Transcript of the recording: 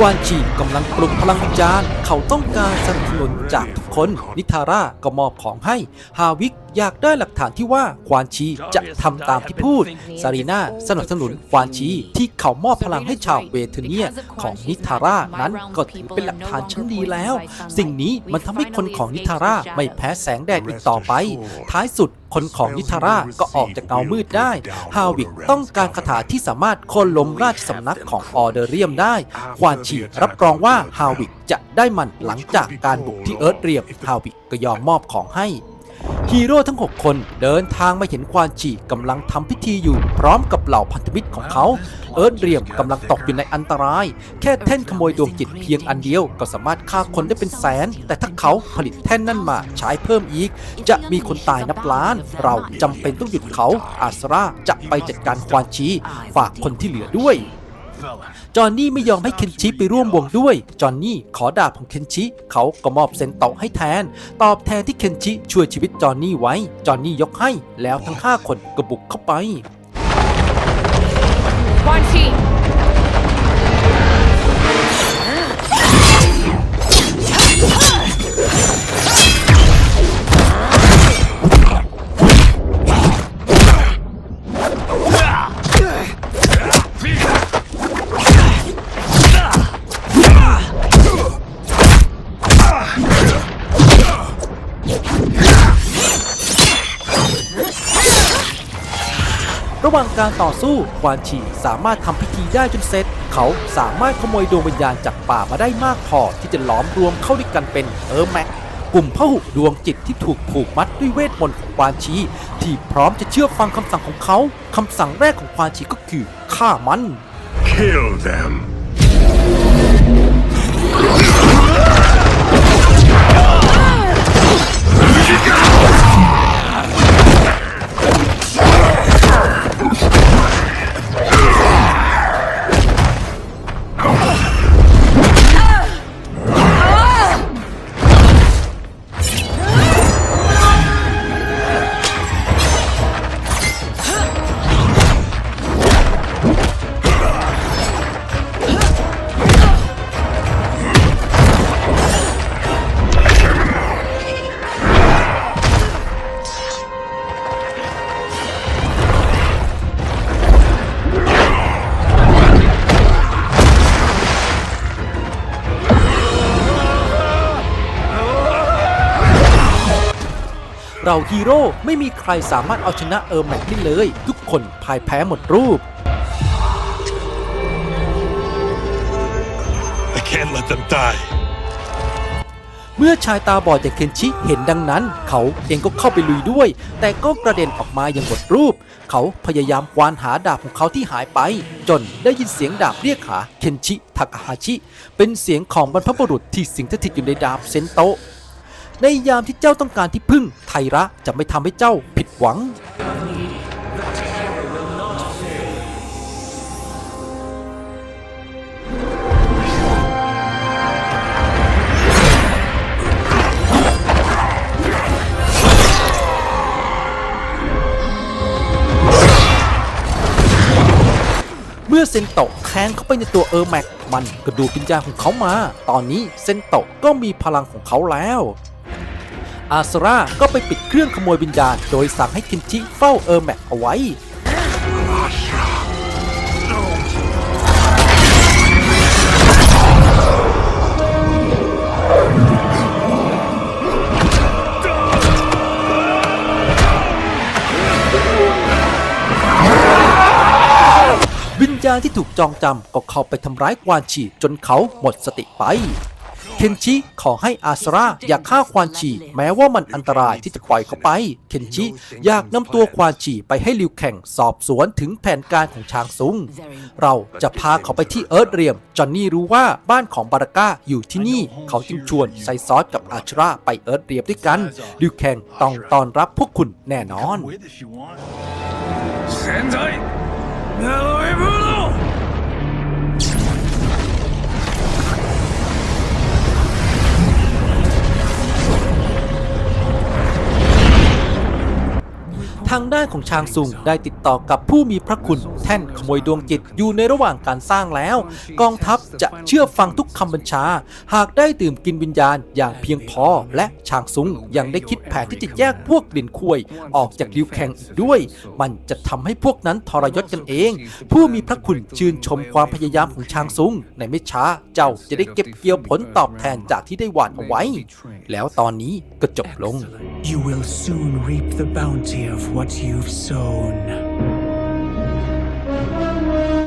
กวานชีกำลังปลุกพลังวิญญาณ เขาต้องการสนับสนุนจากทุกคน นิทาร่าก็มอบของให้ ฮาวิก อยากได้หลักฐานที่ว่าควานชีจะทำตามที่พูด ซารีนาสนับสนุนควานชีที่เขามอบพลังให้ชาวเวเทเนียของนิทาร่านั้นก็ถือเป็นหลักฐานชั้นดีแล้ว สิ่งนี้มันทำให้คนของนิทาร่าไม่แพ้แสงแดดอีกต่อไป ท้ายสุดคนของนิทาร่าก็ออกจากเงามืดได้ ฮาวิกต้องการคาถาที่สามารถโค่นล้มราชสำนักของออเดเรียมได้ ควานชีรับรองว่าฮาวิกจะได้มันหลังจากการบุกที่เอิร์ธเรียมฮาวิกก็ยอมมอบของให้ ฮีโร่ทั้ง 6 คนเดินทางมาเห็นควานชีกำลังทำพิธีอยู่พร้อมกับเหล่าพันธมิตรของเขา เอิร์ธเรียมกำลังตกอยู่ในอันตราย แค่แท่นขโมยดวงจิตเพียงอันเดียวก็สามารถฆ่าคนได้เป็นแสน แต่ถ้าเขาผลิตแท่นนั่นมาใช้เพิ่มอีก จะมีคนตายนับล้าน เราจำเป็นต้องหยุดเขาอาสราจะไปจัดการควานชีฝากคนที่เหลือด้วย จอห์นนี่ไม่ยอมให้เคนชิไปร่วมวงด้วย จอห์นนี่ขอดาบของเคนชิ เขาก็มอบเซนโตให้แทน ตอบแทนที่เคนชิช่วยชีวิตจอห์นนี่ไว้ จอห์นนี่ยกให้ แล้วทั้ง 5 คนก็บุกเข้าไป ระหว่างการต่อสู้ควานชีสามารถทำพิธีได้จนเสร็จ เขาสามารถขโมยดวงวิญญาณจากป่ามาได้มากพอที่จะหลอมรวมเข้าด้วยกันเป็นเออร์แม็กกลุ่มพหุดวงจิตที่ถูกผูกมัดด้วยเวทมนต์ของควานชี ที่พร้อมจะเชื่อฟังคำสั่งของเขาคำสั่งแรกของควานชีก็คือฆ่ามัน Kill them. เราฮีโร่ไม่มีใครสามารถเอาชนะเออร์แม็กได้เลย ทุกคนพ่ายแพ้หมดรูป I can't let them die. เมื่อชายตาบอดอย่างเคนชิเห็นดังนั้น เขาเองก็เข้าไปลุยด้วย แต่ก็กระเด็นออกมาอย่างหมดรูป เขาพยายามควานหาดาบของเขาที่หายไป จนได้ยินเสียงดาบเรียกหาเคนชิทากาฮาชิ เป็นเสียงของบรรพบุรุษที่สิงสถิตอยู่ในดาบเซนโตะ ในยามที่เจ้าต้องการที่พึ่ง ไทระจะไม่ทำให้เจ้าผิดหวัง เมื่อเซนโตะแทงเข้าไปในตัวเออร์แม็กมันก็ดูดวิญญาณของเขามา ตอนนี้เซนโตะก็มีพลังของเขาแล้ว อาสราก็ไปปิดเครื่องขโมยวิญญาณ โดยสั่งให้คินจิเฝ้าเออร์แม็กเอาไว้ วิญญาณที่ถูกจองจำก็เข้าไปทำร้ายควานชีจนเขาหมดสติไป เคนชิขอให้อาสราอย่าฆ่าควานชีแม้ว่ามันอันตรายที่จะปล่อยเขาไป เคนชิอยากนำตัวควานชีไปให้ลิวแข่งสอบสวนถึงแผนการของชางซุง เราจะพาเขาไปที่เอิร์ธเรียม จอนนี่รู้ว่าบ้านของบาราก้าอยู่ที่นี่ เขาจึงชวนไซซอสกับอาชราไปเอิร์ธเรียมด้วยกันลิวแข่งต้องต้อนรับพวกคุณแน่นอนางด้านของชางซุงได้ติดต่อกับผู้มีพระคุณแท่นขโมยดวงจิตอยู่ในระหว่างการสร้างแล้ว กองทัพจะเชื่อฟังทุกคำบัญชา หากได้ดื่มกินวิญญาณอย่างเพียงพอ และชางซุงยังได้คิดแผนที่จะแยกพวกดินคุยออกจากริวแข่งอีกด้วย มันจะทำให้พวกนั้นทรยศกันเอง ผู้มีพระคุณชื่นชมความพยายามของชางซุงในไม่ช้าเจ้าจะได้เก็บเกี่ยวผลตอบแทนจากที่ได้หวานเอาไว้ แล้วตอนนี้ก็จบลง You will soon reap the bounty of what you've sown.